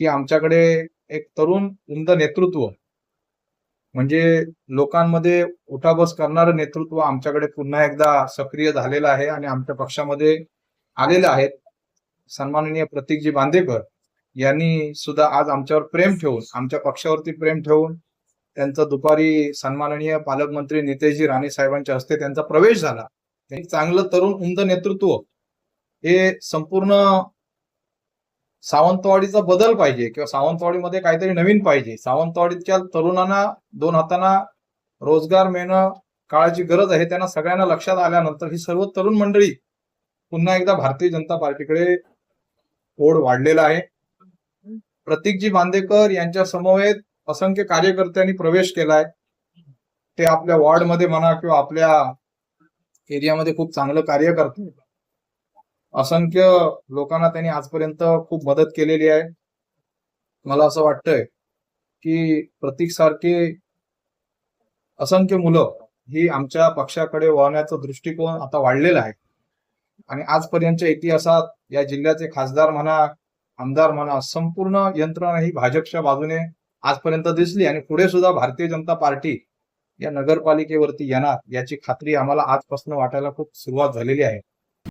की आमच्याकडे एक तरुण उमद नेतृत्व. म्हणजे लोकांमध्ये उठाबस करणारं नेतृत्व आमच्याकडे पुन्हा एकदा सक्रिय झालेलं आहे आणि आमच्या पक्षामध्ये आलेले आहेत. सन्माननीय प्रतीकजी बांदेकर यांनी सुद्धा आज आमच्यावर प्रेम ठेवून आमच्या पक्षावरती प्रेम ठेवून त्यांचा दुपारी सन्माननीय पालकमंत्री नितेशजी राणे साहेबांच्या हस्ते त्यांचा प्रवेश झाला. त्यांनी चांगलं तरुण उमद नेतृत्व हे संपूर्ण सावंतवाडीचा बदल पाहिजे किंवा सावंतवाडीमध्ये काहीतरी नवीन पाहिजे. सावंतवाडीच्या तरुणांना दोन हातांना रोजगार मिळणं काळाची गरज आहे त्यांना सगळ्यांना लक्षात आल्यानंतर ही सर्व तरुण मंडळी पुन्हा एकदा भारतीय जनता पार्टीकडे ओढ वाढलेला आहे. प्रतीकजी बांदेकर यांच्या समवेत असंख्य कार्यकर्त्यांनी प्रवेश केलाय. ते आपल्या वॉर्डमध्ये म्हणा किंवा आपल्या एरियामध्ये खूप चांगलं कार्य करतात. असंख्य लोकांना त्यांनी आजपर्यंत खूप मदत केलेली आहे. मला असं वाटतंय की प्रतीक सारखे असंख्य मुलं ही आमच्या पक्षाकडे वळण्याचा दृष्टिकोन आता वाढलेला आहे. आणि आजपर्यंतच्या इतिहासात या जिल्ह्याचे खासदार म्हणा आमदार म्हणा संपूर्ण यंत्रणा ही भाजपच्या बाजूने आजपर्यंत दिसली आणि पुढे सुद्धा भारतीय जनता पार्टी या नगरपालिकेवरती येणार याची खात्री आम्हाला आजपासून वाटायला खूप सुरुवात झालेली आहे.